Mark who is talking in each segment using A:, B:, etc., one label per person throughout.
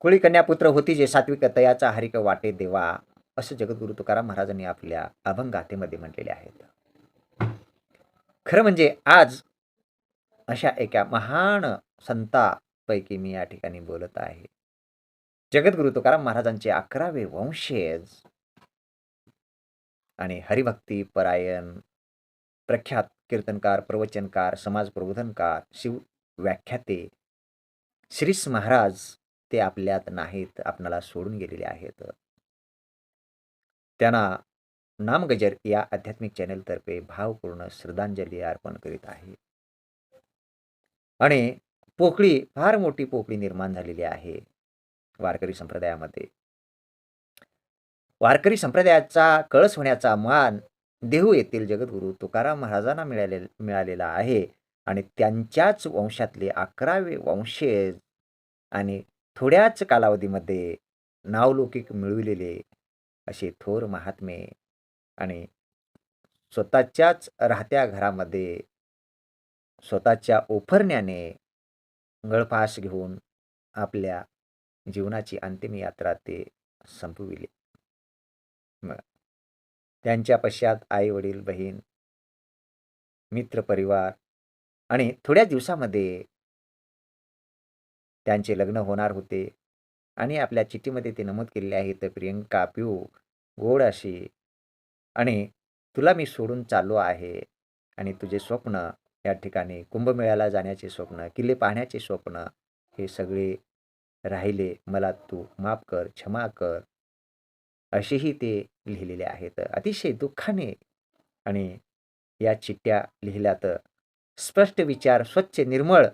A: कुळी कन्यापुत्र होती जे सात्विक तयाचा हरिक वाटे देवा असं जगद्गुरु तुकाराम महाराजांनी आपल्या अभंगातेमध्ये म्हटलेले आहेत. खरं म्हणजे आज अशा एका महान संतापैकी मी या ठिकाणी बोलत आहे. जगद्गुरु तुकाराम महाराजांचे अकरावे वंशज आणि हरिभक्ती परायण प्रख्यात कीर्तनकार प्रवचनकार समाज प्रबोधनकार शिव व्याख्याते श्रीस महाराज ते आपल्यात नाहीत आपणाला सोडून गेलेले आहेत. त्यांना नामगजर या आध्यात्मिक चॅनेलतर्फे भावपूर्ण श्रद्धांजली अर्पण करीत आहे. आणि पोकळी फार मोठी पोकळी निर्माण झालेली आहे वारकरी संप्रदायामध्ये. वारकरी संप्रदायाचा कळस होण्याचा मान देहू येथील जगद्गुरू तुकाराम महाराजांना मिळाले मिळालेला आहे. आणि त्यांच्याच वंशातले अकरावे वंशे आणि थोड्याच कालावधीमध्ये नावलौकिक मिळविलेले असे थोर महात्मे आणि स्वतःच्याच राहत्या घरामध्ये स्वतःच्या ओफरण्याने गळफास घेऊन आपल्या जीवनाची अंतिम यात्रा ते संपविली. मग त्यांच्या पश्चात आई वडील बहीण मित्रपरिवार आणि थोड्या दिवसामध्ये त्यांचे लग्न होणार होते. आणि आपल्या चिठ्ठीमध्ये ते नमूद केलेले आहे तर प्रियंका पिऊ गोड अशी आणि तुला मी सोडून चाललो आहे. आणि तुझे स्वप्न या ठिकाणी कुंभमेळ्याला जाण्याचे स्वप्न किल्ले पाहण्याचे स्वप्न हे सगळे राहिले. मला तू माफ कर क्षमा कर असेही ते लिहिलेले आहेत. अतिशय दुःखाने आणि या चिठ्ठ्या लिहिल्यात. स्पष्ट विचार स्वच्छ निर्मळ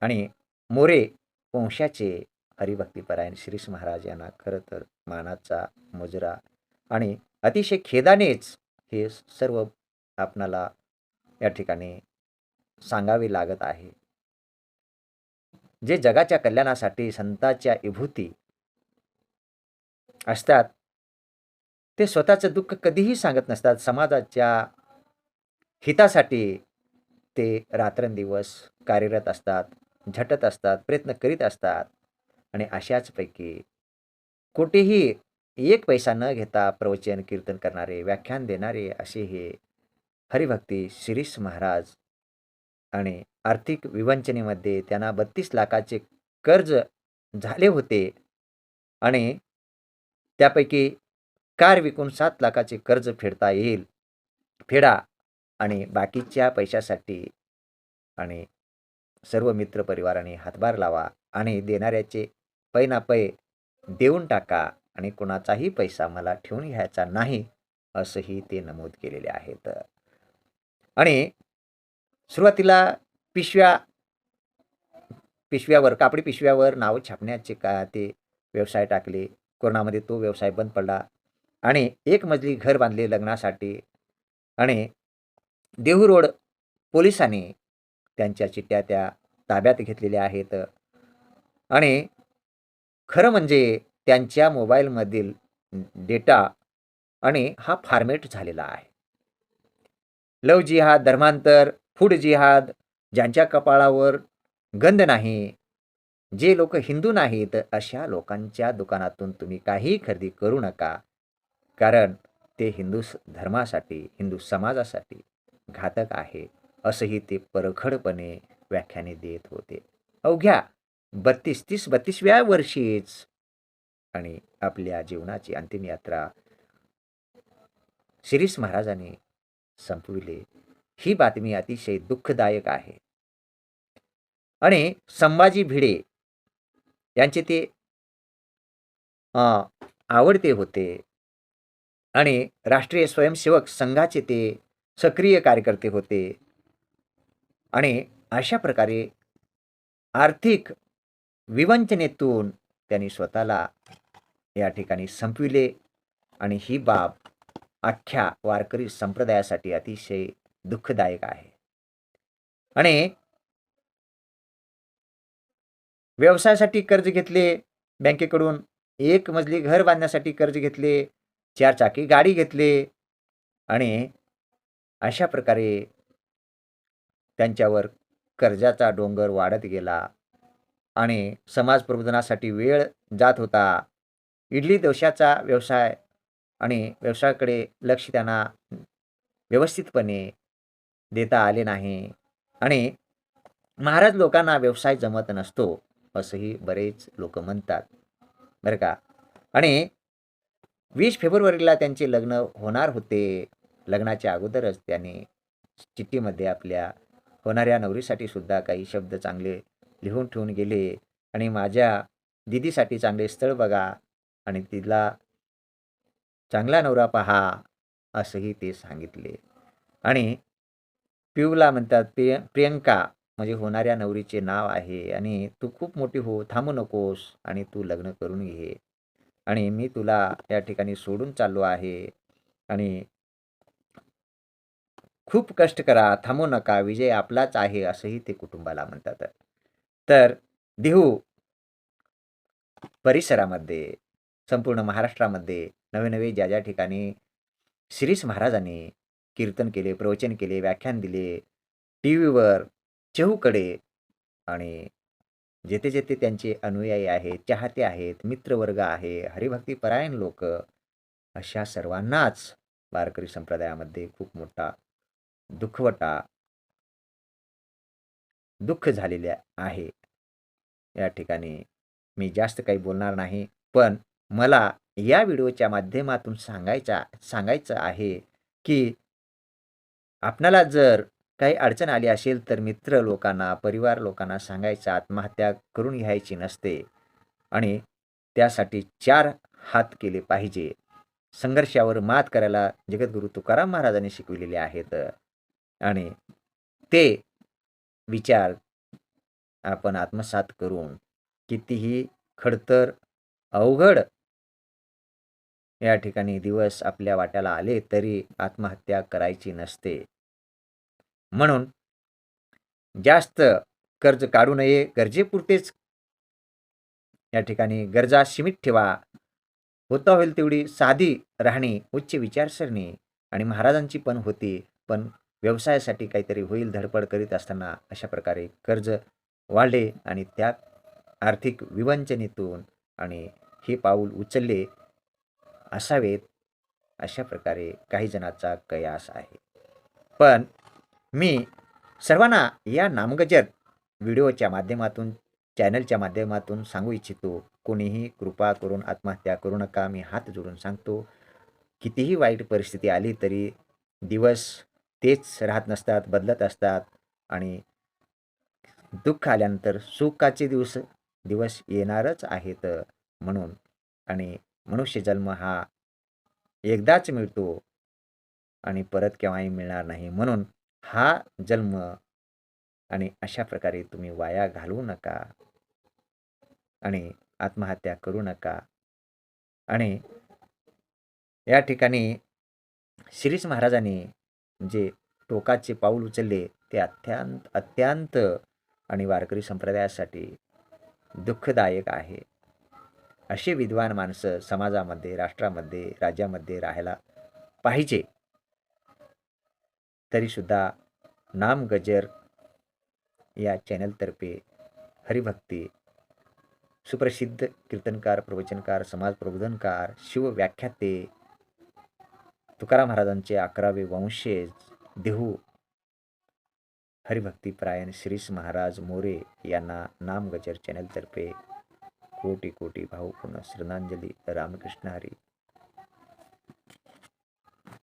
A: आणि मोरे वंशाचे हरिभक्तीपरायण श्रीष महाराज यांना खरं तर मानाचा मुजरा. आणि अतिशय खेदानेच हे सर्व आपणाला या ठिकाणी सांगावे लागत आहे. जे जगाच्या कल्याणासाठी संतांच्या विभूती असतात ते स्वतःचं दुःख कधीही सांगत नसतात. समाजाच्या हितासाठी ते रात्रंदिवस कार्यरत असतात. झटत असतात प्रयत्न करीत असतात. आणि अशाचपैकी कुठेही एक पैसा न घेता प्रवचन कीर्तन करणारे व्याख्यान देणारे असे हे हरिभक्ती शिरीष महाराज आणि आर्थिक विवंचनेमध्ये त्यांना बत्तीस लाखाचे कर्ज झाले होते आणि त्यापैकी कार विकून सात लाखाचे कर्ज फेडता येईल फेडा आणि बाकीच्या पैशासाठी आणि सर्व मित्रपरिवाराने हातभार लावा आणि देणाऱ्याचे पै ना पै देऊन टाका आणि कुणाचाही पैसा मला ठेवून घ्यायचा नाही असंही ते नमूद केलेले आहेत. आणि सुरुवातीला पिशव्या पिशव्यावर कापडी पिशव्यावर नाव छापण्याचे का ते व्यवसाय टाकले. कोरोनामध्ये तो व्यवसाय बंद पडला आणि एक मजली घर बांधले लग्नासाठी. आणि देहू रोड पोलिसांनी त्यांच्या चिठ्ठ्या त्या ताब्यात घेतलेल्या आहेत. आणि खरं म्हणजे त्यांच्या मोबाईलमधील डेटा आणि हा फॉर्मेट झालेला आहे. लव जिहाद धर्मांतर फूड जिहाद ज्यांच्या कपाळावर गंध नाही जे लोक हिंदू नाहीत अशा लोकांच्या दुकानातून तुम्ही काही खरेदी करू नका. कारण ते हिंदू धर्मासाठी हिंदू समाजासाठी घातक आहे. असंही ते परखडपणे व्याख्याने देत होते. अवघ्या बत्तीस तीस बत्तीसव्या वर्षीच. आणि आपल्या जीवनाची अंतिम यात्रा शिरीष महाराजांनी संपविले. ही बातमी अतिशय दुःखदायक आहे. आणि संभाजी भिडे यांचे ते अं, आवडते होते. आणि राष्ट्रीय स्वयंसेवक संघाचे ते सक्रिय कार्यकर्ते होते. आणि अशा प्रकारे आर्थिक विवंचनेतून त्यांनी स्वतःला या ठिकाणी संपविले. आणि ही बाब अख्ख्या वारकरी संप्रदायासाठी अतिशय दुःखदायक आहे. आणि व्यवसायासाठी कर्ज घेतले बँकेकडून एक मजली घर बांधण्यासाठी कर्ज घेतले चार चाकी गाडी घेतले आणि अशा प्रकारे त्यांच्यावर कर्जाचा डोंगर वाढत गेला आणि समाज प्रबोधनासाठी वेळ जात होता. इडली दोशाचा व्यवसाय आणि व्यवसायाकडे लक्ष त्यांना व्यवस्थितपणे देता आले नाही आणि महाराज लोकांना व्यवसाय जमत नसतो असंही बरेच लोक म्हणतात. बरं का? आणि वीस फेब्रुवारीला त्यांचे लग्न होणार होते. लग्नाच्या अगोदरच त्यांनी चिठ्ठीमध्ये आपल्या होणाऱ्या नवरीसाठी सुद्धा काही शब्द चांगले लिहून ठेवून गेले आणि माझ्या दिदीसाठी चांगले स्थळ बघा आणि तिला चांगला नवरा पहा असंही ते सांगितले. आणि पिऊला म्हणतात प्रिय प्रियंका म्हणजे होणाऱ्या नवरीचे नाव आहे आणि तू खूप मोठी हो थांबू नकोस आणि तू लग्न करून घे. आणि मी तुला या ठिकाणी सोडून चाललो आहे आणि खूप कष्ट करा थांबू नका विजय आपलाच आहे असंही ते कुटुंबाला म्हणतात. तर देहू परिसरामध्ये संपूर्ण महाराष्ट्रामध्ये नवे नवे ज्या ज्या ठिकाणी शिरीष महाराजांनी कीर्तन केले प्रवचन केले व्याख्यान दिले टी व्हीवर चहूकडे आणि जेथे जेथे त्यांचे अनुयायी आहेत चाहते आहेत मित्रवर्ग आहे हरिभक्तीपरायण लोक अशा सर्वांनाच वारकरी संप्रदायामध्ये खूप मोठा दुखवटा दुःख झालेले आहे. या ठिकाणी मी जास्त काही बोलणार नाही पण मला या व्हिडिओच्या माध्यमातून सांगायचा सांगायचं आहे की आपणाला जर काही अडचण आली असेल तर मित्र लोकांना परिवार लोकांना सांगायचं आत्महत्या करून घ्यायची नसते. आणि त्यासाठी चार हात केले पाहिजे. संघर्षावर मात करायला जगद्गुरू तुकाराम महाराजांनी शिकविलेले आहेत. आणि ते विचार आपण आत्मसात करून कितीही खडतर अवघड या ठिकाणी दिवस आपल्या वाट्याला आले तरी आत्महत्या करायची नसते. म्हणून जास्त कर्ज काढू नये गरजेपुरतेच या ठिकाणी गरजा सीमित ठेवा. होता होईल तेवढी साधी राहणी उच्च विचारसरणी आणि महाराजांची पण होती पण व्यवसायासाठी काहीतरी होईल धडपड करीत असताना अशा प्रकारे कर्ज वाढले आणि त्यात आर्थिक विवंचनेतून आणि हे पाऊल उचलले असावेत अशा प्रकारे काही जणांचा कयास आहे. पण मी सर्वांना या नामगजर व्हिडिओच्या माध्यमातून चॅनलच्या माध्यमातून सांगू इच्छितो कोणीही कृपा करून आत्महत्या करू नका मी हात जोडून सांगतो कितीही वाईट परिस्थिती आली तरी दिवस तेच राहत नसतात बदलत असतात आणि दुःख आल्यानंतर सुखाचे दिवस दिवस येणारच आहेत म्हणून. आणि मनुष्य जन्म हा एकदाच मिळतो आणि परत केव्हाही मिळणार नाही. म्हणून हा जन्म आणि अशा प्रकारे तुम्ही वाया घालवू नका आणि आत्महत्या करू नका. आणि या ठिकाणी शिरीष महाराजांनी जे टोकाचे पाऊल उचलले ते अत्यंत अत्यंत आणि वारकरी संप्रदायासाठी दुःखदायक आहे. असे विद्वान माणसं समाजामध्ये राष्ट्रामध्ये राज्यामध्ये राहायला पाहिजे. तरीसुद्धा नाम गजर या चॅनलतर्फे हरिभक्ती सुप्रसिद्ध कीर्तनकार प्रवचनकार समाज प्रबोधनकार शिवव्याख्याते तुकाराम महाराजांचे अकरावे वंशे देहू हरिभक्तीपरायण श्रीस महाराज मोरे यांना नामगजर चॅनलतर्फे कोटी कोटी भावपूर्ण श्रद्धांजली. रामकृष्ण हरी.